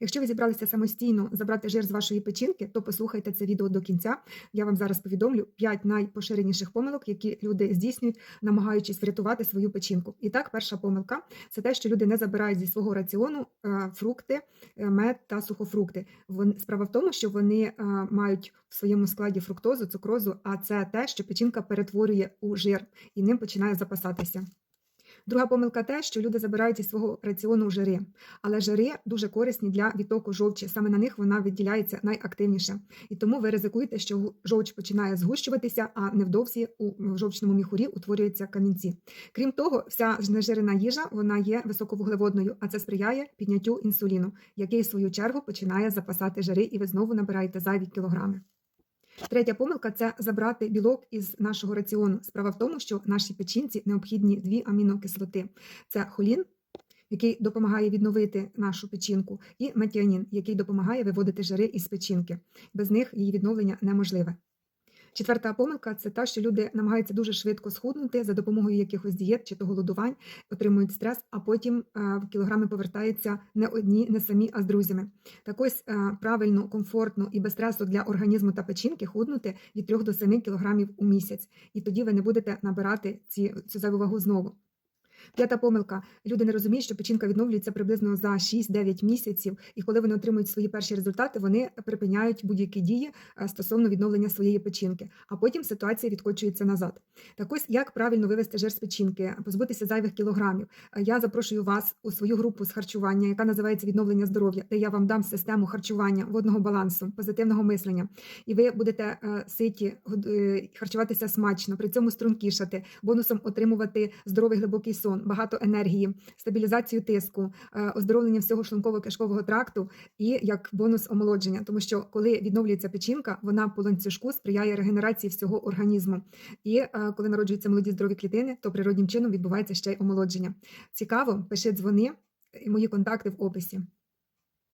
Якщо ви зібралися самостійно забрати жир з вашої печінки, то послухайте це відео до кінця. Я вам зараз повідомлю 5 найпоширеніших помилок, які люди здійснюють, намагаючись врятувати свою печінку. І так, перша помилка це те, що люди не забирають зі свого раціону е, фрукти, е, мед та сухофрукти. Справа в тому, що вони е, мають в своєму складі фруктозу, цукрозу, а це те, що печінка перетворює у жир і ним починає запасатися. Друга помилка те, що люди забирають із свого раціону жири, але жири дуже корисні для відтоку жовчі. Саме на них вона відділяється найактивніше. І тому ви ризикуєте, що жовч починає згущуватися, а невдовзі у жовчному міхурі утворюються камінці. Крім того, вся знежирена їжа вона є високовуглеводною, а це сприяє підняттю інсуліну, який в свою чергу починає запасати жири, і ви знову набираєте зайві кілограми. Третя помилка це забрати білок із нашого раціону. Справа в тому, що нашій печінці необхідні дві амінокислоти: це холін, який допомагає відновити нашу печінку, і метіонін, який допомагає виводити жири із печінки. Без них її відновлення неможливе. Четверта помилка це та, що люди намагаються дуже швидко схуднути за допомогою якихось дієт чи то голодувань, отримують стрес, а потім е, в кілограми повертаються не одні, не самі, а з друзями. Так ось е, правильно, комфортно і без стресу для організму та печінки худнути від 3 до 7 кілограмів у місяць. І тоді ви не будете набирати ці, цю зайву знову. П'ята помилка. Люди не розуміють, що печінка відновлюється приблизно за 6-9 місяців, і коли вони отримують свої перші результати, вони припиняють будь-які дії е, стосовно відновлення своєї печінки, а потім ситуація відкочується назад. Так ось як правильно вивести жир з печінки, позбутися зайвих кілограмів. Е, Я запрошую вас у свою групу з харчування, яка називається відновлення здоров'я, де я вам дам систему харчування, водного балансу, позитивного мислення, і ви будете е, ситі харчуватися смачно, при цьому стрункішати, бонусом отримувати здоровий глибокий сон, багато енергії, стабілізацію тиску, е, оздоровлення всього шлунково-кишкового тракту і як бонус омолодження, тому що коли відновлюється печінка, вона по ланцюжку сприяє регенерації всього організму. І е, коли народжуються молоді здорові клітини, то природнім чином відбувається ще й омолодження. Цікаво, пиши дзвони, і мої контакти в описі.